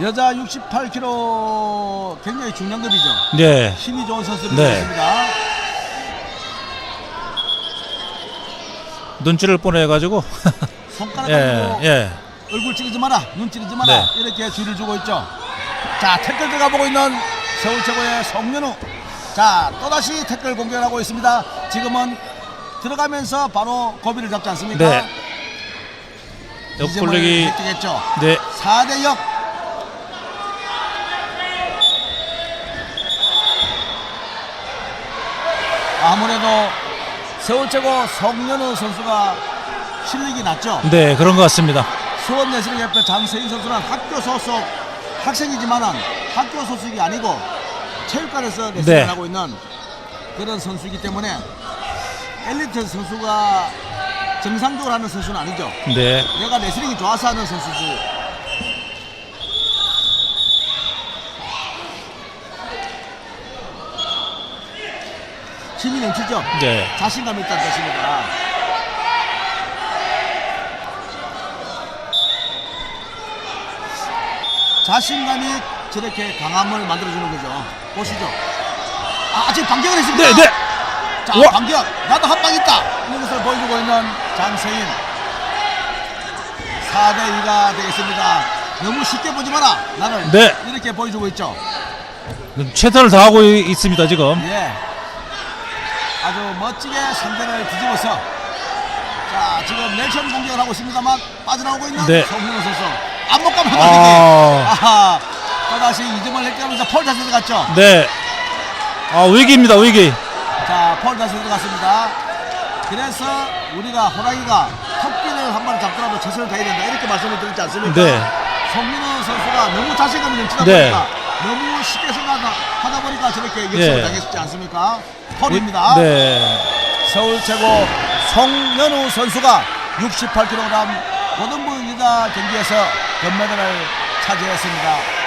여자 68kg 굉장히 중량급이죠. 네. 힘이 좋은 선수를 네. 네. 눈치를 보내가지고. 손가락 예, 가지고 예. 얼굴 찌르지 마라, 눈 찌르지 마라 네. 이렇게 주의를 주고 있죠. 자 태클 들어가 보고 있는 서울 최고의 송현우. 자 또다시 태클 공격을 하고 있습니다. 지금은 들어가면서 바로 고비를 잡지 않습니까? 네. 옆골렉이. 획득했죠. 네. 4대 0. 아무래도 서울 최고 성현우 선수가 실력이 낮죠. 네, 그런 것 같습니다. 수원 예술협회 장세인 선수는 학교 소속 학생이지만은 학교 소속이 아니고 체육관에서 레슨을 네. 하고 있는 그런 선수이기 때문에 엘리트 선수가 정상적으로 하는 선수는 아니죠. 네. 내가 레슬링이 좋아서 하는 선수지. 힘이 넘치죠? 네. 자신감 있다는 뜻입니다. 자신감이 저렇게 강함을 만들어주는 거죠. 보시죠. 아, 지금 반격을 했습니다. 네, 네. 자, 우와. 반격. 나도 한 방 있다. 이런 것을 보여주고 있는 장세인. 4대 2가 되겠습니다. 너무 쉽게 보지 마라. 나를 네. 이렇게 보여주고 있죠. 최선을 다하고 이- 있습니다, 지금. 예. 아주 멋지게 상대를 뒤집어서 자 지금 내션 공격을 하고 있습니다만 빠져나오고 있는 네. 송민호 선수 안목감 한번 아. 아하 또다시 2점을 획득하면서 폴 다시 들어갔죠 네. 아, 위기입니다, 위기. 자 폴 다시 들어갔습니다 그래서 우리가 호랑이가 토끼를 한 마리 잡더라도 최선을 다해야 된다 이렇게 말씀을 드렸지 않습니까 네. 송민호 선수가 너무 자신감이 넘치다 네. 보니까 너무 쉽게 생각하다 보니까 저렇게 역습을 예. 당했지 않습니까 폴입니다 네. 서울 최고 송현우 선수가 68kg 고등부 여자 경기에서 금메달을 차지했습니다.